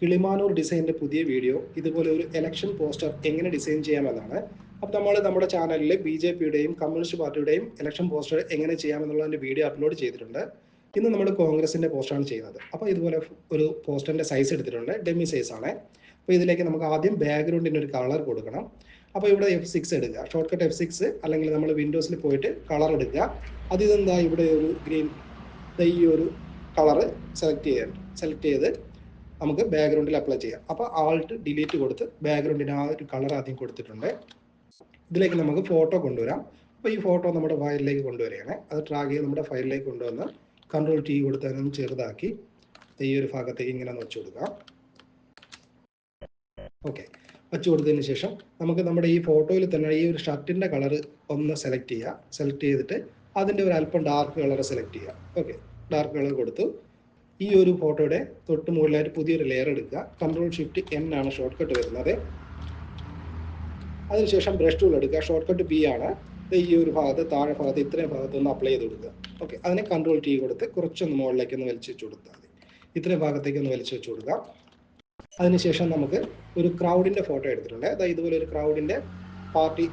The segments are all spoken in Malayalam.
കിളിമാനൂർ ഡിസൈന്റെ പുതിയ വീഡിയോ ഇതുപോലെ ഒരു എലക്ഷൻ പോസ്റ്റർ എങ്ങനെ ഡിസൈൻ ചെയ്യാമെന്നാണ്. അപ്പോൾ നമ്മൾ നമ്മുടെ ചാനലിൽ ബി ജെ പിയുടെയും കമ്മ്യൂണിസ്റ്റ് പാർട്ടിയുടെയും എലക്ഷൻ പോസ്റ്റർ എങ്ങനെ ചെയ്യാമെന്നുള്ളതിന്റെ വീഡിയോ അപ്ലോഡ് ചെയ്തിട്ടുണ്ട്. ഇന്ന് നമ്മൾ കോൺഗ്രസിന്റെ പോസ്റ്ററാണ് ചെയ്യുന്നത്. അപ്പോൾ ഇതുപോലെ ഒരു പോസ്റ്ററിന്റെ സൈസ് എടുത്തിട്ടുണ്ട്. ഡെമി സൈസ് ആണ്. അപ്പോൾ ഇതിലേക്ക് നമുക്ക് ആദ്യം ബാക്ക്ഗ്രൗണ്ടിന്റെ ഒരു കളർ കൊടുക്കണം. അപ്പോൾ ഇവിടെ എഫ് സിക്സ് എടുക്കുക. ഷോർട്ട് കട്ട് എഫ് സിക്സ് അല്ലെങ്കിൽ നമ്മൾ വിൻഡോസിൽ പോയിട്ട് കളർ എടുക്കുക. അത് ഇതെന്താ ഇവിടെ ഒരു ഗ്രീൻ ഈ ഒരു കളർ സെലക്ട് ചെയ്യാൻ സെലക്ട് ചെയ്ത് നമുക്ക് ബാക്ക്ഗ്രൗണ്ടിൽ അപ്ലൈ ചെയ്യാം. അപ്പോൾ ആൾട്ട് ഡിലീറ്റ് കൊടുത്ത് ബാക്ക്ഗ്രൗണ്ടിന് ആ ഒരു കളർ ആദ്യം കൊടുത്തിട്ടുണ്ട്. ഇതിലേക്ക് നമുക്ക് ഫോട്ടോ കൊണ്ടുവരാം. അപ്പോൾ ഈ ഫോട്ടോ നമ്മുടെ ഫയലിലേക്ക് കൊണ്ടുവരികയാണ്. അത് ട്രാക്ക് ചെയ്ത് നമ്മുടെ ഫയലിലേക്ക് കൊണ്ടുവന്ന് കൺട്രോൾ ടി കൊടുത്ത് അതിനൊന്ന് ചെറുതാക്കി ഈ ഒരു ഭാഗത്തേക്ക് ഇങ്ങനെ ഒന്ന് വെച്ച് കൊടുക്കാം. ഓക്കെ വെച്ച് കൊടുത്തതിന് ശേഷം നമുക്ക് നമ്മുടെ ഈ ഫോട്ടോയിൽ തന്നെ ഈ ഒരു ഷർട്ടിന്റെ കളർ ഒന്ന് സെലക്ട് ചെയ്യുക സെലക്ട് ചെയ്തിട്ട് അതിന്റെ ഒരു അല്പം ഡാർക്ക് കളർ സെലക്ട് ചെയ്യുക ഓക്കെ ഡാർക്ക് കളർ കൊടുത്തു. ഈ ഒരു ഫോട്ടോയുടെ തൊട്ട് മുകളിലായിട്ട് പുതിയൊരു ലെയർ എടുക്കുക. കൺട്രോൾ ഷിഫ്റ്റ് എൻ ആണ് ഷോർട്ട് കട്ട് വരുന്നത്. അതിനുശേഷം ബ്രഷ് ടൂൾ എടുക്കുക. ഷോർട്ട് കട്ട് ബി ആണ് ഈ ഒരു ഭാഗത്ത് താഴെ ഭാഗത്ത് ഇത്രയും ഭാഗത്ത് ഒന്ന് അപ്ലൈ ചെയ്ത് കൊടുക്കുക. ഓക്കെ അതിനെ കൺട്രോൾ ടി കൊടുത്ത് കുറച്ചൊന്ന് മുകളിലേക്ക് ഒന്ന് വലിച്ചു വെച്ച് കൊടുത്താൽ മതി. ഇത്രയും ഭാഗത്തേക്ക് ഒന്ന് വലിച്ചു വെച്ച് കൊടുക്കുക. അതിനുശേഷം നമുക്ക് ഒരു ക്രൗഡിന്റെ ഫോട്ടോ എടുത്തിട്ടുണ്ട്. അതായത് ഇതുപോലെ ഒരു ക്രൗഡിന്റെ പാർട്ടി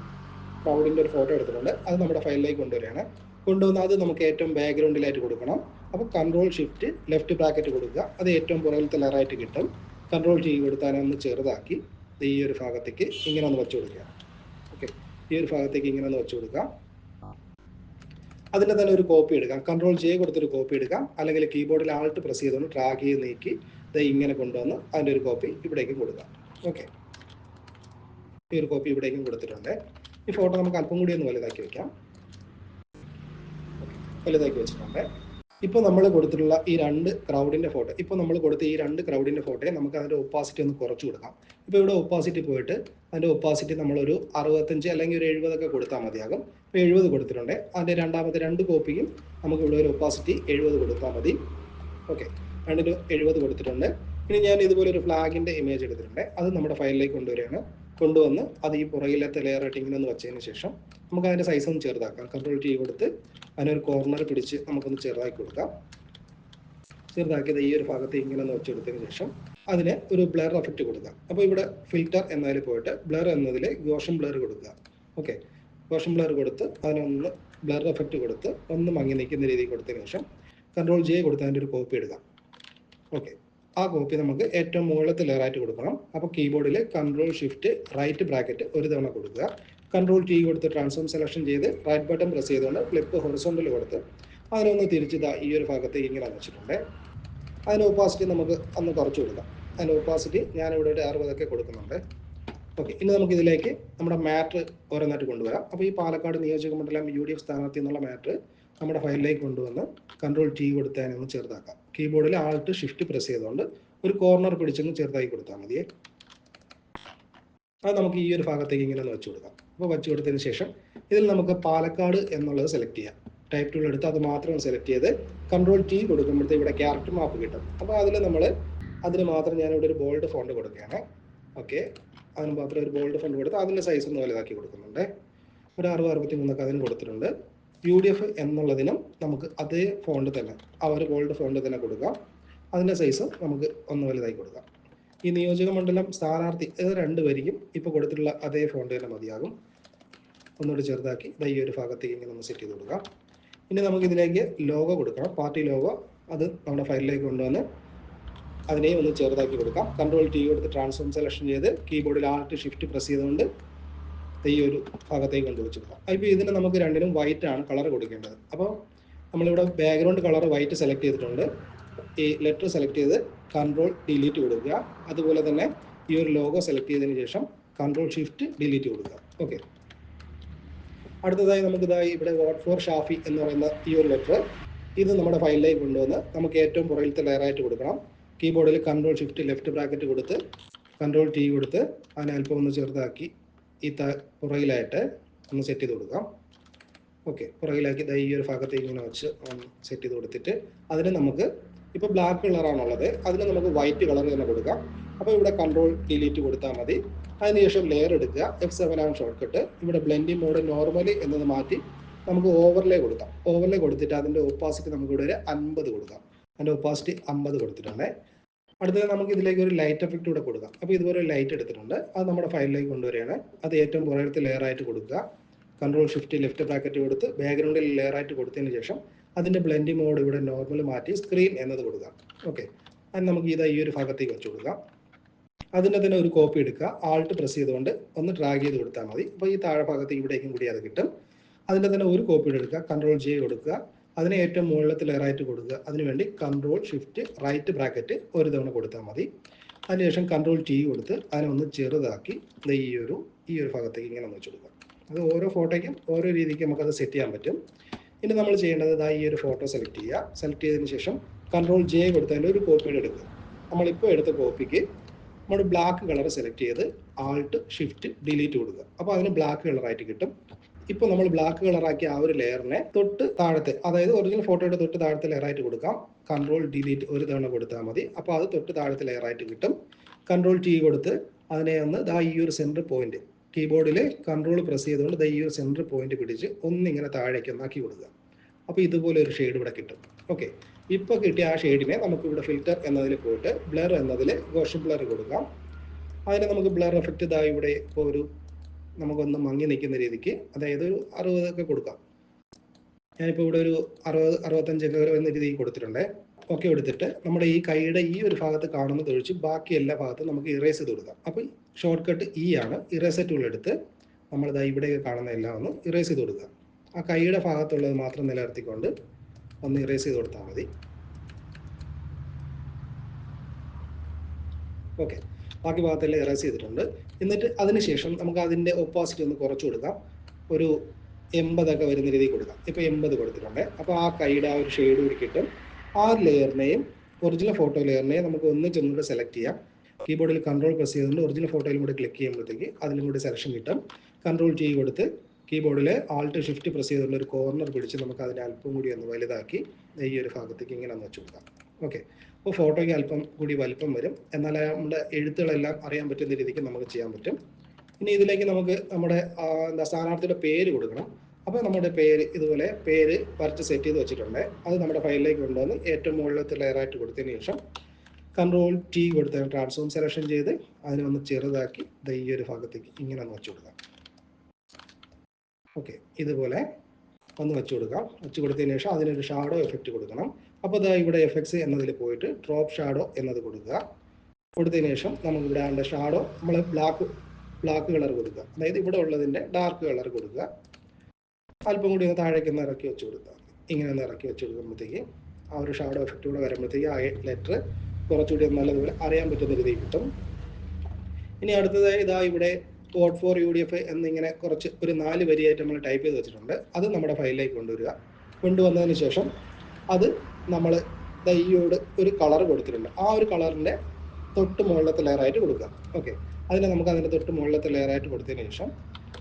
ക്രൗഡിന്റെ ഒരു ഫോട്ടോ എടുത്തിട്ടുണ്ട്. അത് നമ്മുടെ ഫയലിലേക്ക് കൊണ്ടുവരികയാണ്. കൊണ്ടുവന്ന് അത് നമുക്ക് ഏറ്റവും ബാക്ക്ഗ്രൗണ്ടിലായിട്ട് കൊടുക്കണം. അപ്പോൾ കൺട്രോൾ ഷിഫ്റ്റ് ലെഫ്റ്റ് ബ്രാക്കറ്റ് കൊടുക്കുക. അത് ഏറ്റവും പുറകിലത്തെ ലെയറായിട്ട് കിട്ടും. കൺട്രോൾ ജി കൊടുത്താൽ ഒന്ന് ചെറുതാക്കി ഈ ഒരു ഭാഗത്തേക്ക് ഇങ്ങനെ ഒന്ന് വെച്ചു കൊടുക്കുക. ഓക്കെ ഈ ഒരു ഭാഗത്തേക്ക് ഇങ്ങനെ ഒന്ന് വെച്ചു കൊടുക്കുക. അതിന്റെ തന്നെ ഒരു കോപ്പി എടുക്കാം. കൺട്രോൾ ജെ കൊടുത്തൊരു കോപ്പി എടുക്കാം. അല്ലെങ്കിൽ കീബോർഡിൽ ആൾട്ട് പ്രസ് ചെയ്തുകൊണ്ട് ട്രാക്ക് ചെയ്ത് നീക്കി ഇത് ഇങ്ങനെ കൊണ്ടുവന്ന് അതിന്റെ ഒരു കോപ്പി ഇവിടേക്കും കൊടുക്കാം. ഓക്കെ ഈ ഒരു കോപ്പി ഇവിടേക്കും കൊടുത്തിട്ടുണ്ട്. ഈ ഫോട്ടോ നമുക്ക് അല്പം കൂടി ഒന്ന് വലുതാക്കി വെക്കാം. വലുതാക്കി വെച്ചിട്ടുണ്ട്. ഇപ്പോൾ നമ്മൾ കൊടുത്തിട്ടുള്ള ഈ രണ്ട് ക്രൗഡിന്റെ ഫോട്ടോ ഇപ്പോൾ നമ്മൾ കൊടുത്ത ഈ രണ്ട് ക്രൗഡിന്റെ ഫോട്ടോയെ നമുക്ക് അതിന്റെ ഒപ്പാസിറ്റി ഒന്ന് കുറച്ച് കൊടുക്കാം. ഇപ്പോൾ ഇവിടെ ഒപ്പാസിറ്റി പോയിട്ട് അതിന്റെ ഒപ്പാസിറ്റി നമ്മളൊരു അറുപത്തഞ്ച് അല്ലെങ്കിൽ ഒരു എഴുപതൊക്കെ കൊടുത്താൽ മതിയാകും. ഇപ്പോൾ എഴുപത് കൊടുത്തിട്ടുണ്ട്. അതിന്റെ രണ്ടാമത്തെ രണ്ട് കോപ്പിയും നമുക്ക് ഇവിടെ ഒരു ഒപ്പാസിറ്റി എഴുപത് കൊടുത്താൽ മതി. ഓക്കെ രണ്ടിന് എഴുപത് കൊടുത്തിട്ടുണ്ട്. ഇനി ഞാൻ ഇതുപോലെ ഒരു ഫ്ലാഗിന്റെ ഇമേജ് എടുത്തിട്ടുണ്ട്. അത് നമ്മുടെ ഫയലിലേക്ക് കൊണ്ടുവരികയാണ്. കൊണ്ടുവന്ന് അത് ഈ പുറകിലത്തെ ലെയർ ഒന്ന് വെച്ചതിന് ശേഷം നമുക്ക് അതിന്റെ സൈസ് ഒന്ന് ചെറുതാക്കാം. കൺട്രോൾ ടി കൊടുത്ത് അതിനൊരു കോർണർ പിടിച്ച് നമുക്കൊന്ന് ചെറുതാക്കി കൊടുക്കാം. ചെറുതാക്കിയത് ഈ ഒരു ഭാഗത്ത് ഇങ്ങനെ ഒന്ന് വെച്ചെടുത്തതിന് ശേഷം അതിന് ഒരു ബ്ലർ എഫക്റ്റ് കൊടുക്കാം. അപ്പോൾ ഇവിടെ ഫിൽറ്റർ എന്നതിൽ പോയിട്ട് ബ്ലർ എന്നതിൽ ഗോഷൻ ബ്ലർ കൊടുക്കുക. ഓക്കെ ഗോഷൻ ബ്ലർ കൊടുത്ത് അതിനൊന്ന് ബ്ലർ എഫക്റ്റ് കൊടുത്ത് ഒന്ന് മങ്ങി നിൽക്കുന്ന രീതിയിൽ കൊടുത്തതിന് ശേഷം കൺട്രോൾ ജെ കൊടുത്ത് അതിന്റെ ഒരു കോപ്പി എടുക്കാം. ഓക്കെ ആ കോപ്പി നമുക്ക് ഏറ്റവും മുകളിലത്തെ ലെയറായിട്ട് കൊടുക്കണം. അപ്പോൾ കീബോർഡിൽ കൺട്രോൾ ഷിഫ്റ്റ് റൈറ്റ് ബ്രാക്കറ്റ് ഒരു തവണ കൊടുക്കുക. കൺട്രോൾ ടി കൊടുത്ത് ട്രാൻസ്ഫോം സെലക്ഷൻ ചെയ്ത് റൈറ്റ് ബട്ടൺ പ്രസ് ചെയ്തുകൊണ്ട് ഫ്ലിപ്പ് ഹൊറിസോണ്ടൽ കൊടുത്ത് അതിനൊന്ന് തിരിച്ച് ഇതാ ഈ ഒരു ഭാഗത്തേക്ക് ഇങ്ങനെ വെച്ചിട്ടുണ്ട് അതിന് ഒപ്പാസിറ്റി നമുക്ക് ഒന്ന് കുറച്ച് കൊടുക്കാം. അതിന്റെ ഒപ്പാസിറ്റി ഇവിടെ ഒരു അറുപതൊക്കെ കൊടുക്കുന്നുണ്ട്. ഓക്കെ ഇനി നമുക്ക് ഇതിലേക്ക് നമ്മുടെ മാറ്റ് ഓരോന്നായിട്ട് കൊണ്ടുവരാം. അപ്പോൾ ഈ പാലക്കാട് നിയോജക മണ്ഡലം യു ഡി എഫ് സ്ഥാനാർത്ഥി എന്നുള്ള മാറ്റർ നമ്മുടെ ഫയലിലേക്ക് കൊണ്ടുവന്ന് കൺട്രോൾ ടി കൊടുത്താൽ ഒന്ന് ചെറുതാക്കാം. കീബോർഡിൽ ആൾട്ട് ഷിഫ്റ്റ് പ്രസ് ചെയ്തുകൊണ്ട് ഒരു കോർണർ പിടിച്ചങ്ങ് ചെറുതാക്കി കൊടുത്താൽ മതിയേ. അത് നമുക്ക് ഈ ഒരു ഭാഗത്തേക്ക് ഇങ്ങനെ വെച്ച് കൊടുക്കാം. അപ്പോൾ വെച്ച് കൊടുത്തതിന് ശേഷം ഇതിൽ നമുക്ക് പാലക്കാട് എന്നുള്ളത് സെലക്ട് ചെയ്യാം. ടൈപ്പ് ടൂൾ എടുത്ത് അത് മാത്രം സെലക്ട് ചെയ്ത് കൺട്രോൾ ടി കൊടുക്കുമ്പോഴത്തെ ഇവിടെ ക്യാരക്ടർ മാപ്പ് കിട്ടും. അപ്പോൾ അതിൽ നമ്മൾ അതിന് മാത്രം ഞാനിവിടെ ഒരു ബോൾഡ് ഫോണ്ട് കൊടുക്കുകയാണ്. ഓക്കെ അതിന് മാത്രം ഒരു ബോൾഡ് ഫോണ്ട് കൊടുത്ത് അതിന്റെ സൈസ് ഒന്ന് വലുതാക്കി കൊടുക്കുന്നുണ്ട്. ഒരു അറുപത് അറുപത്തി മൂന്നൊക്കെ അതിന് കൊടുത്തിട്ടുണ്ട്. യു ഡി എഫ് എന്നുള്ളതിനും നമുക്ക് അതേ ഫോണ്ട് തന്നെ ആ ഒരു ഗോൾഡ് ഫോണ്ട് തന്നെ കൊടുക്കാം. അതിന്റെ സൈസ് നമുക്ക് ഒന്ന് വലുതായി കൊടുക്കാം. ഈ നിയോജക മണ്ഡലം സ്ഥാനാർത്ഥി ഇത് രണ്ട് വരിക്കും. ഇപ്പോൾ കൊടുത്തിട്ടുള്ള അതേ ഫോണ്ട് തന്നെ മതിയാകും. ഒന്നുകൂടി ചെറുതാക്കി ഈ ഒരു ഭാഗത്തേക്ക് ഇങ്ങനെ ഒന്ന് സെറ്റ് ചെയ്ത് കൊടുക്കാം. ഇനി നമുക്ക് ഇതിലേക്ക് ലോഗോ കൊടുക്കണം. പാർട്ടി ലോഗോ അത് നമ്മുടെ ഫയലിലേക്ക് കൊണ്ടുവന്ന് അതിനെയും ഒന്ന് ചെറുതാക്കി കൊടുക്കാം. കൺട്രോൾ ടി കൊടുത്ത് ട്രാൻസ്ഫോം സെലക്ഷൻ ചെയ്ത് കീബോർഡിൽ ആൾട്ട് ഷിഫ്റ്റ് പ്രസ് ചെയ്തുകൊണ്ട് ഈ ഒരു ഭാഗത്തേക്ക് കൊണ്ടുവച്ചിരുന്നു. അപ്പോൾ ഇതിന് നമുക്ക് രണ്ടിനും വൈറ്റ് ആണ് കളർ കൊടുക്കേണ്ടത്. അപ്പോൾ നമ്മളിവിടെ ബാക്ക്ഗ്രൗണ്ട് കളർ വൈറ്റ് സെലക്ട് ചെയ്തിട്ടുണ്ട്. ഈ ലെറ്റർ സെലക്ട് ചെയ്ത് കൺട്രോൾ ഡിലീറ്റ് കൊടുക്കുക. അതുപോലെ തന്നെ ഈ ഒരു ലോഗോ സെലക്ട് ചെയ്തതിന് ശേഷം കൺട്രോൾ ഷിഫ്റ്റ് ഡിലീറ്റ് കൊടുക്കുക. ഓക്കെ അടുത്തതായി നമുക്ക് ഇതായി ഇവിടെ വോട്ട് ഫോർ ഷാഫി എന്ന് പറയുന്ന ഈ ഒരു ലെറ്റർ ഇത് നമ്മുടെ ഫയലിലേക്ക് കൊണ്ടുവന്ന് നമുക്ക് ഏറ്റവും പുറകിലത്തെ ലെയറായിട്ട് കൊടുക്കണം. കീബോർഡിൽ കൺട്രോൾ ഷിഫ്റ്റ് ലെഫ്റ്റ് ബ്രാക്കറ്റ് കൊടുത്ത് കൺട്രോൾ ടി കൊടുത്ത് അതിനെ അല്പം ഒന്ന് ചെറുതാക്കി ഈ ത പുറകിലായിട്ട് ഒന്ന് സെറ്റ് ചെയ്ത് കൊടുക്കാം. ഓക്കെ പുറകിലാക്കി ഈ ഒരു ഭാഗത്തേക്ക് ഇങ്ങനെ വെച്ച് സെറ്റ് ചെയ്ത് കൊടുത്തിട്ട് അതിന് നമുക്ക് ഇപ്പോൾ ബ്ലാക്ക് കളറാണുള്ളത് അതിന് നമുക്ക് വൈറ്റ് കളർ തന്നെ കൊടുക്കാം. അപ്പോൾ ഇവിടെ കൺട്രോൾ ഡിലീറ്റ് കൊടുത്താൽ മതി. അതിനുശേഷം ലെയർ എടുക്കുക. എഫ് സെവൻ ആണ് ഷോർട്ട് കട്ട് ഇവിടെ ബ്ലെൻഡിങ് മോഡ് നോർമലി എന്നത് മാറ്റി നമുക്ക് ഓവർലേ കൊടുക്കാം. ഓവർലേ കൊടുത്തിട്ട് അതിന്റെ ഒപ്പാസിറ്റി നമുക്ക് ഇവിടെ ഒരു അൻപത് കൊടുക്കാം. അതിന്റെ ഒപ്പാസിറ്റി അമ്പത് കൊടുത്തിട്ടുണ്ട് അടുത്തത് നമുക്ക് ഇതിലേക്ക് ഒരു ലൈറ്റ് എഫക്റ്റ് കൂടെ കൊടുക്കാം. അപ്പോൾ ഇതുപോലെ ലൈറ്റ് എടുത്തിട്ടുണ്ട്. അത് നമ്മുടെ ഫയലിലേക്ക് കൊണ്ടുവരികയാണ്. അത് ഏറ്റവും പുറകത്തെ ലെയർ ആയിട്ട് കൊടുക്കുക. കൺട്രോൾ ഷിഫ്റ്റ് ലെഫ്റ്റ് ബ്രാക്കറ്റ് കൊടുത്ത് ബാക്ക്ഗ്രൗണ്ടിൽ ലെയർ ആയിട്ട് കൊടുത്തതിന് ശേഷം അതിന്റെ ബ്ലെൻഡിംഗ് മോഡ് ഇവിടെ നോർമൽ മാറ്റി സ്ക്രീൻ എന്നത് കൊടുക്കുക. ഓക്കെ അത് നമുക്ക് ഇത് ഈ ഒരു ഭാഗത്തേക്ക് വെച്ച് കൊടുക്കാം. അതിന്റെ തന്നെ ഒരു കോപ്പി എടുക്കുക. ആൾട്ട് പ്രസ് ചെയ്തുകൊണ്ട് ഒന്ന് ഡ്രാഗ് ചെയ്ത് കൊടുത്താൽ മതി. അപ്പോൾ ഈ താഴെ ഭാഗത്ത് ഇവിടേക്കും കൂടി അത് കിട്ടും. അതിന്റെ തന്നെ ഒരു കോപ്പി എടുക്കുക. കൺട്രോൾ ജെ കൊടുക്കുക. അതിനെ ഏറ്റവും മുകളിലത്തെ ലെയറായിട്ട് കൊടുക്കുക. അതിനുവേണ്ടി കൺട്രോൾ ഷിഫ്റ്റ് റൈറ്റ് ബ്രാക്കറ്റ് ഒരു തവണ കൊടുത്താൽ മതി. അതിനുശേഷം കൺട്രോൾ ടി കൊടുത്ത് അതിനെ ഒന്ന് ചെറുതാക്കി ഈ ഒരു ഈ ഒരു ഭാഗത്തേക്ക് ഇങ്ങനെ ഒന്ന് വെച്ച് അത് ഓരോ ഫോട്ടോയ്ക്കും ഓരോ രീതിക്ക് നമുക്കത് സെറ്റ് ചെയ്യാൻ പറ്റും. ഇനി നമ്മൾ ചെയ്യേണ്ടത് ഇതാ ഈ ഒരു ഫോട്ടോ സെലക്ട് ചെയ്യുക. സെലക്ട് ചെയ്തതിന് ശേഷം കൺട്രോൾ ജെ കൊടുത്തതിന്റെ ഒരു കോപ്പിയുടെ എടുക്കുക. നമ്മളിപ്പോൾ എടുത്ത കോപ്പിക്ക് നമ്മൾ ബ്ലാക്ക് കളർ സെലക്ട് ചെയ്ത് ആൾട്ട് ഷിഫ്റ്റ് ഡിലീറ്റ് കൊടുക്കുക. അപ്പോൾ അതിന് ബ്ലാക്ക് കളറായിട്ട് കിട്ടും. ഇപ്പോൾ നമ്മൾ ബ്ലാക്ക് കളറാക്കിയ ആ ഒരു ലെയറിനെ തൊട്ട് താഴത്തെ അതായത് ഒറിജിനൽ ഫോട്ടോയുടെ തൊട്ട് താഴത്തെ ലെയറായിട്ട് കൊടുക്കാം. കൺട്രോൾ ഡിലീറ്റ് ഒരു തവണ കൊടുത്താൽ മതി. അപ്പോൾ അത് തൊട്ട് താഴത്തെ ലെയറായിട്ട് കിട്ടും. കൺട്രോൾ ടി കൊടുത്ത് അതിനെ ഒന്ന് ദാ ഈ ഒരു സെന്റർ പോയിന്റ് കീബോർഡിൽ കൺട്രോൾ പ്രസ് ചെയ്തുകൊണ്ട് ദാ ഈ ഒരു സെന്റർ പോയിന്റ് പിടിച്ച് ഒന്ന് ഇങ്ങനെ താഴേക്ക് ഒന്നാക്കി കൊടുക്കുക. അപ്പോൾ ഇതുപോലെ ഒരു ഷെയ്ഡ് ഇവിടെ കിട്ടും. ഓക്കെ ഇപ്പോൾ കിട്ടിയ ആ ഷെയ്ഡിനെ നമുക്ക് ഇവിടെ ഫിൽറ്റർ എന്നതിൽ പോയിട്ട് ബ്ലർ എന്നതിൽ ഗോഷൻ ബ്ലർ കൊടുക്കാം. അതിനെ നമുക്ക് ബ്ലർ എഫക്റ്റ് ഇതാ ഇവിടെ ഇപ്പോൾ ഒരു നമുക്കൊന്ന് മങ്ങി നിൽക്കുന്ന രീതിക്ക് അതായത് ഒരു അറുപതൊക്കെ കൊടുക്കാം. ഞാനിപ്പോൾ ഇവിടെ ഒരു അറുപത് അറുപത്തഞ്ചൊക്കെ എന്ന രീതിക്ക് കൊടുത്തിട്ടുണ്ട്. ഒക്കെ എടുത്തിട്ട് നമ്മുടെ ഈ കൈയുടെ ഈ ഒരു ഭാഗത്ത് കാണുന്നത് ഒഴിച്ച് ബാക്കി എല്ലാ ഭാഗത്തും നമുക്ക് ഇറേസ് ചെയ്ത് കൊടുക്കാം. അപ്പോൾ ഷോർട്ട് കട്ട് ഈ ആണ്. ഇറേസ ടൂൾ എടുത്ത് നമ്മളിതാ ഇവിടെ കാണുന്ന എല്ലാം ഒന്ന് ഇറേസ് ചെയ്ത് കൊടുക്കുക. ആ കൈയുടെ ഭാഗത്തുള്ളത് മാത്രം നിലനിർത്തിക്കൊണ്ട് ഒന്ന് ഇറേസ് ചെയ്ത് കൊടുത്താൽ മതി. ഓക്കെ ബാക്കി ഭാഗത്തെല്ലാം ഇറേസ് ചെയ്തിട്ടുണ്ട്. എന്നിട്ട് അതിനുശേഷം നമുക്ക് അതിന്റെ ഓപ്പോസിറ്റ് ഒന്ന് കുറച്ച് കൊടുക്കാം. ഒരു എൺപതൊക്കെ വരുന്ന രീതിയിൽ കൊടുക്കാം. ഇപ്പോൾ എൺപത് കൊടുത്തിട്ടുണ്ട്. അപ്പോൾ ആ കൈയുടെ ആ ഒരു ഷെയ്ഡ് കൂടി കിട്ടും. ആ ലെയറിനെയും ഒറിജിനൽ ഫോട്ടോ ലെയറിനെയും നമുക്ക് ഒന്ന് ചെന്നുകൂടെ സെലക്ട് ചെയ്യാം. കീബോർഡിൽ കൺട്രോൾ പ്രസ് ചെയ്തുകൊണ്ട് ഒറിജിനൽ ഫോട്ടോയിൽ കൂടി ക്ലിക്ക് ചെയ്യുമ്പോഴത്തേക്ക് അതിലും കൂടി സെലക്ഷൻ കിട്ടും. കൺട്രോൾ ടി കൊടുത്ത് കീബോർഡിൽ ആൾട്ട് ഷിഫ്റ്റ് പ്രസ് ചെയ്തുകൊണ്ട് ഒരു കോർണർ പിടിച്ച് നമുക്ക് അതിനെ അല്പം കൂടി ഒന്ന് വലുതാക്കി ഈ ഒരു ഭാഗത്തേക്ക് ഇങ്ങനെ ഒന്ന് വെച്ച് കൊടുക്കാം. ഓക്കെ അപ്പോൾ ഫോട്ടോയ്ക്ക് അല്പം കൂടി വലിപ്പം വരും. എന്നാൽ നമ്മുടെ എഴുത്തുകളെല്ലാം അറിയാൻ പറ്റുന്ന രീതിക്ക് നമുക്ക് ചെയ്യാൻ പറ്റും. ഇനി ഇതിലേക്ക് നമുക്ക് നമ്മുടെ എന്താ സ്ഥാനാർത്ഥിയുടെ പേര് കൊടുക്കണം. അപ്പോൾ നമ്മുടെ പേര് ഇതുപോലെ പേര് വരച്ച് സെറ്റ് ചെയ്ത് വെച്ചിട്ടുണ്ട്. അത് നമ്മുടെ ഫയലിലേക്ക് കൊണ്ടുവന്ന് ഏറ്റവും മുകളിലത്തെ ലെയറായിട്ട് കൊടുത്തതിന് ശേഷം കൺട്രോൾ ടി കൊടുത്ത് ട്രാൻസ്ഫോം സെലക്ഷൻ ചെയ്ത് അതിനെ ഒന്ന് ചെറുതാക്കി ഈ ഒരു ഭാഗത്തേക്ക് ഇങ്ങനെ ഒന്ന് വെച്ച് കൊടുക്കാം. ഓക്കെ ഇതുപോലെ ഒന്ന് വെച്ച് കൊടുക്കാം. വെച്ച് കൊടുത്തതിന് ശേഷം അതിനൊരു ഷാഡോ എഫക്റ്റ് കൊടുക്കണം. അപ്പോൾ ഇതാ ഇവിടെ എഫ് എക്സ് എന്നതിൽ പോയിട്ട് ഡ്രോപ്പ് ഷാഡോ എന്നത് കൊടുക്കുക. കൊടുത്തതിന് ശേഷം നമുക്ക് ഇവിടെ അതിന്റെ ഷാഡോ നമ്മൾ ബ്ലാക്ക് ബ്ലാക്ക് കളർ കൊടുക്കുക. അതായത് ഇവിടെ ഉള്ളതിന്റെ ഡാർക്ക് കളർ കൊടുക്കുക. അല്പം കൂടി ഒന്ന് താഴേക്ക് ഒന്ന് ഇറക്കി വെച്ച് കൊടുക്കുക. ഇങ്ങനെ ഒന്ന് ഇറക്കി വെച്ച് കൊടുക്കുമ്പോഴത്തേക്ക് ആ ഒരു ഷാഡോ എഫക്റ്റ് കൂടെ വരുമ്പോഴത്തേക്ക് ആ ലെറ്റർ കുറച്ചുകൂടി നല്ലതുപോലെ അറിയാൻ പറ്റുന്ന രീതിയിൽ കിട്ടും. ഇനി അടുത്തത് ഇതാ ഇവിടെ code for U D F എന്നിങ്ങനെ കുറച്ച് ഒരു നാല് വരിയായിട്ട് നമ്മൾ ടൈപ്പ് ചെയ്ത് വെച്ചിട്ടുണ്ട്. അത് നമ്മുടെ ഫയലിലേക്ക് കൊണ്ടുവരിക. കൊണ്ടുവന്നതിന് ശേഷം അത് നമ്മൾ ദയ്യോട് ഒരു കളർ കൊടുത്തിട്ടുണ്ട്. ആ ഒരു കളറിന്റെ തൊട്ട് മുകളിലത്തെ ലെയറായിട്ട് കൊടുക്കുക. ഓക്കെ അതിനെ നമുക്ക് അതിന്റെ തൊട്ട് മുകളിലത്തെ ലെയറായിട്ട് കൊടുത്തതിന് ശേഷം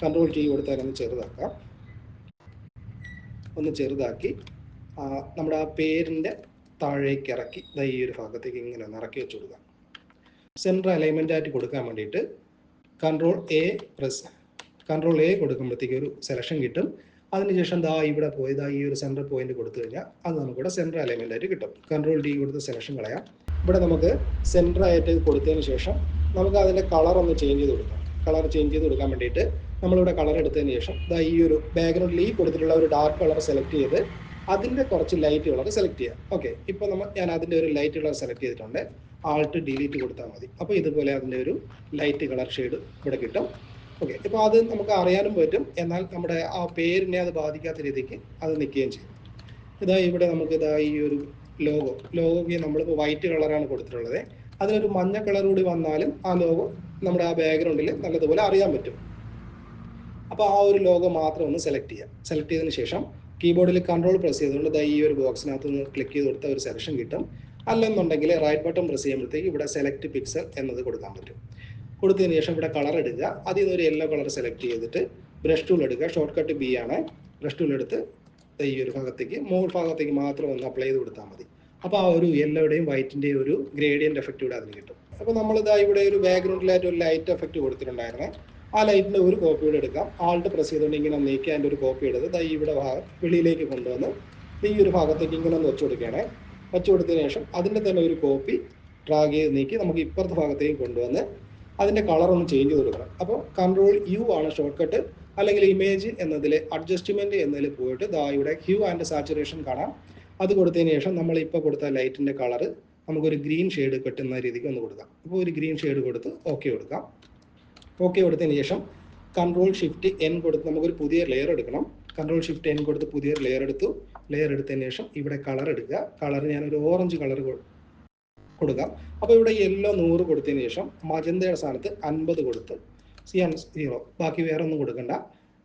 കൺട്രോൾ കീ കൊടുത്ത് അതിനൊന്ന് ചെറുതാക്കാം. ഒന്ന് ചെറുതാക്കി നമ്മുടെ ആ പേരിന്റെ താഴേക്ക് ഇറക്കി ദാ ഈ ഒരു ഭാഗത്തേക്ക് ഇങ്ങനെ ഒന്ന് ഇറക്കി വെച്ച് കൊടുക്കാം സെന്റർ അലൈൻമെന്റ് ആയിട്ട് കൊടുക്കാൻ വേണ്ടിയിട്ട് control A press control A കൊടുക്കുമ്പോഴത്തേക്ക് ഒരു സെലക്ഷൻ കിട്ടും. അതിനുശേഷം ദാ ഇവിടെ പോയി ദാ ഈ ഒരു സെന്റർ പോയിന്റ് കൊടുത്തു കഴിഞ്ഞാൽ അത് നമുക്കിവിടെ സെന്റർ അലൈൻമെന്റ് ആയിട്ട് കിട്ടും. കൺട്രോൾ ഡി കൊടുത്ത് സെലക്ഷൻ കളയാം. ഇവിടെ നമുക്ക് സെന്റർ ആയിട്ട് കൊടുത്തതിന് ശേഷം നമുക്ക് അതിന്റെ കളർ ഒന്ന് ചേഞ്ച് ചെയ്ത് കൊടുക്കാം. കളർ ചേഞ്ച് ചെയ്ത് കൊടുക്കാൻ വേണ്ടിയിട്ട് നമ്മളിവിടെ കളർ എടുത്തതിന് ശേഷം ദാ ഈ ഒരു ബാക്ക്ഗ്രൗണ്ടിൽ ഈ കൊടുത്തിട്ടുള്ള ഒരു ഡാർക്ക് കളർ സെലക്ട് ചെയ്ത് അതിന്റെ കുറച്ച് ലൈറ്റ് കളർ സെലക്ട് ചെയ്യാം. ഓക്കെ ഇപ്പോൾ നമ്മൾ ഞാൻ അതിന്റെ ഒരു ലൈറ്റ് കളർ സെലക്ട് ചെയ്തിട്ടുണ്ട്. ആൾട്ട് ഡിലീറ്റ് കൊടുത്താൽ മതി. അപ്പോൾ ഇതുപോലെ അതിന്റെ ഒരു ലൈറ്റ് കളർ ഷെയ്ഡ് ഇവിടെ കിട്ടും. ഓക്കെ ഇപ്പോൾ അത് നമുക്ക് അറിയാനും പറ്റും. എന്നാൽ നമ്മുടെ ആ പേരിനെ അത് ബാധിക്കാത്ത രീതിക്ക് അത് നിൽക്കുകയും ചെയ്യും. ഇതാ ഇവിടെ നമുക്ക് ഇതാ ഈ ഒരു ലോഗോ ലോഗോക്ക് നമ്മളിപ്പോൾ വൈറ്റ് കളറാണ് കൊടുത്തിട്ടുള്ളത്. അതിലൊരു മഞ്ഞ കളർ കൂടി വന്നാലും ആ ലോഗോ നമ്മുടെ ആ ബാക്ക്ഗ്രൗണ്ടിൽ നല്ലതുപോലെ അറിയാൻ പറ്റും. അപ്പോൾ ആ ഒരു ലോഗോ മാത്രം ഒന്ന് സെലക്ട് ചെയ്യാം. സെലക്ട് ചെയ്തതിന് ശേഷം കീബോർഡിൽ കൺട്രോൾ പ്രസ് ചെയ്തുകൊണ്ട് ഈ ഒരു ബോക്സിനകത്ത് നിന്ന് ക്ലിക്ക് ചെയ്ത് കൊടുത്ത ഒരു സെലക്ഷൻ കിട്ടും. അല്ലെന്നുണ്ടെങ്കിൽ റൈറ്റ് ബട്ടൺ പ്രസ് ചെയ്യുമ്പോഴത്തേക്ക് ഇവിടെ സെലക്ട് പിക്സൽ എന്നത് കൊടുക്കാൻ പറ്റും. കൊടുത്തതിന് ശേഷം ഇവിടെ കളർ എടുക്കുക. അതിൽ നിന്ന് ഒരു യെല്ലോ കളർ സെലക്ട് ചെയ്തിട്ട് ബ്രഷ് ടൂൾ എടുക്കുക. ഷോർട്ട് കട്ട് ബി ആണ്. ബ്രഷ് ടൂൾ എടുത്ത് ഈ ഒരു ഭാഗത്തേക്ക് മോൾ ഭാഗത്തേക്ക് മാത്രം ഒന്ന് അപ്ലൈ ചെയ്ത് കൊടുത്താൽ മതി. അപ്പോൾ ആ ഒരു യെല്ലോയുടെയും വൈറ്റിന്റെയും ഒരു ഗ്രേഡിയന്റ് എഫക്റ്റ് ഇവിടെ അതിന് കിട്ടും. അപ്പോൾ നമ്മൾ ഇതാ ഇവിടെ ഒരു ബാക്ക്ഗ്രൗണ്ടിലായിട്ട് ഒരു ലൈറ്റ് എഫക്റ്റ് കൊടുത്തിട്ടുണ്ടായിരുന്നേ. ആ ലൈറ്റിന്റെ ഒരു കോപ്പി കൂടെ എടുക്കാം. ആൾട്ട് പ്രസ് ചെയ്തുകൊണ്ട് ഇങ്ങനെ നീക്കി അതിന്റെ ഒരു കോപ്പി എടുത്ത് ദൈ ഇവിടെ ഭാഗം വെളിയിലേക്ക് കൊണ്ടുവന്ന് ഈ ഒരു ഭാഗത്തേക്ക് ഇങ്ങനെ ഒന്ന് വെച്ചു കൊടുക്കുകയാണേ. വെച്ചു കൊടുത്തതിന് ശേഷം അതിന്റെ തന്നെ ഒരു കോപ്പി ഡ്രാഗ് ചെയ്ത് നീക്കി നമുക്ക് ഇപ്പുറത്തെ ഭാഗത്തേക്ക് കൊണ്ടുവന്ന് അതിന്റെ കളർ ഒന്ന് ചേഞ്ച് ചെയ്ത് കൊടുക്കണം. അപ്പോൾ കൺട്രോൾ യു ആണ് ഷോർട്ട് കട്ട് അല്ലെങ്കിൽ ഇമേജ് എന്നതിൽ അഡ്ജസ്റ്റ്മെന്റ് എന്നതിൽ പോയിട്ട് ദാ ഇവിടെ ഹ്യൂ ആൻഡ് സാച്ചുറേഷൻ കാണാം. അത് കൊടുത്തതിന് ശേഷം നമ്മൾ ഇപ്പോൾ കൊടുത്ത ലൈറ്റിന്റെ കളർ നമുക്കൊരു ഗ്രീൻ ഷെയ്ഡ് കിട്ടുന്ന രീതിക്ക് ഒന്ന് കൊടുക്കാം. അപ്പോൾ ഒരു ഗ്രീൻ ഷെയ്ഡ് കൊടുത്ത് ഓക്കെ കൊടുക്കാം. ഓക്കെ കൊടുത്തതിന് ശേഷം കൺട്രോൾ ഷിഫ്റ്റ് എൻ കൊടുത്ത് നമുക്കൊരു പുതിയ ലെയർ എടുക്കണം. കൺട്രോൾ ഷിഫ്റ്റ് എൻ കൊടുത്ത് പുതിയൊരു ലെയർ എടുത്തു. ലെയർ എടുത്തതിന് ശേഷം ഇവിടെ കളർ എടുക്കുക. കളർ ഞാനൊരു ഓറഞ്ച് കളർ കൊടുക്കാം. അപ്പോൾ ഇവിടെ യെല്ലോ നൂറ് കൊടുത്തതിന് ശേഷം മജന്തയുടെ സ്ഥാനത്ത് അൻപത് കൊടുത്ത് സിയാൻ സീറോ ബാക്കി വേറെ ഒന്നും കൊടുക്കണ്ട.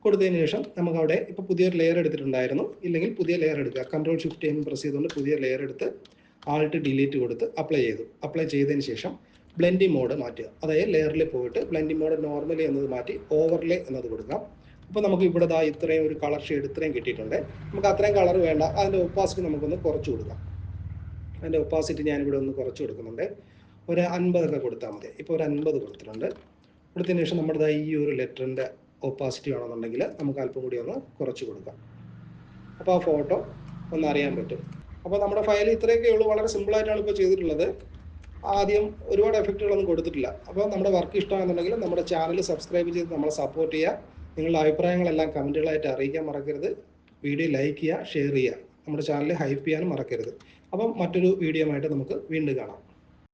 കൊടുത്തതിന് ശേഷം നമുക്ക് അവിടെ ഇപ്പോൾ പുതിയൊരു ലെയർ എടുത്തിട്ടുണ്ടായിരുന്നു. ഇല്ലെങ്കിൽ പുതിയ ലെയർ എടുക്കുക. കൺട്രോൾ ഷിഫ്റ്റ് എൻ പ്രസ് ചെയ്തുകൊണ്ട് പുതിയ ലെയർ എടുത്ത് ആൾട്ട് ഡിലീറ്റ് കൊടുത്ത് അപ്ലൈ ചെയ്തു. അപ്ലൈ ചെയ്തതിന് ശേഷം ബ്ലെൻഡിങ് മോഡ് മാറ്റുക. അതായത് ലെയറിൽ പോയിട്ട് ബ്ലെൻഡിങ് മോഡ് നോർമലി എന്നത് മാറ്റി ഓവർലേ എന്നത് കൊടുക്കാം. അപ്പോൾ നമുക്ക് ഇവിടെ ഇത്രയും ഒരു കളർ ഷെയ്ഡ് ഇത്രയും കിട്ടിയിട്ടുണ്ട്. നമുക്ക് അത്രയും കളർ വേണ്ട. അതിന്റെ ഒപ്പാസിറ്റി നമുക്കൊന്ന് കുറച്ച് കൊടുക്കാം. അതിന്റെ ഒപ്പാസിറ്റി ഞാനിവിടെ ഒന്ന് കുറച്ച് കൊടുക്കുന്നുണ്ട്. ഒരു അൻപതൊക്കെ കൊടുത്താൽ മതി. ഇപ്പോൾ ഒരു അൻപത് കൊടുത്തിട്ടുണ്ട്. കൊടുത്തതിന് ശേഷം നമ്മുടെ ഈ ഒരു ലെറ്ററിന്റെ ഒപ്പാസിറ്റി വേണമെന്നുണ്ടെങ്കിൽ നമുക്ക് അല്പം കൂടി ഒന്ന് കുറച്ച് കൊടുക്കാം. അപ്പോൾ ആ ഫോട്ടോ ഒന്ന് അറിയാൻ പറ്റും. അപ്പോൾ നമ്മുടെ ഫയൽ ഇത്രയൊക്കെ ഉള്ളൂ. വളരെ സിമ്പിളായിട്ടാണ് ഇപ്പോൾ ചെയ്തിട്ടുള്ളത്. ആദ്യം ഒരുപാട് എഫക്റ്റുകളൊന്നും കൊടുത്തിട്ടില്ല. അപ്പോൾ നമ്മുടെ വർക്ക് ഇഷ്ടമാണെന്നുണ്ടെങ്കിൽ നമ്മുടെ ചാനൽ സബ്സ്ക്രൈബ് ചെയ്ത് നമ്മളെ സപ്പോർട്ട് ചെയ്യുക. നിങ്ങളുടെ അഭിപ്രായങ്ങളെല്ലാം കമന്റുകളായിട്ട് അറിയിക്കാൻ മറക്കരുത്. വീഡിയോ ലൈക്ക് ചെയ്യുക ഷെയർ ചെയ്യുക. നമ്മുടെ ചാനൽ ഹൈപ്പ് ചെയ്യാനും മറക്കരുത്. അപ്പം മറ്റൊരു വീഡിയോ ആയിട്ട് നമുക്ക് വീണ്ടും കാണാം.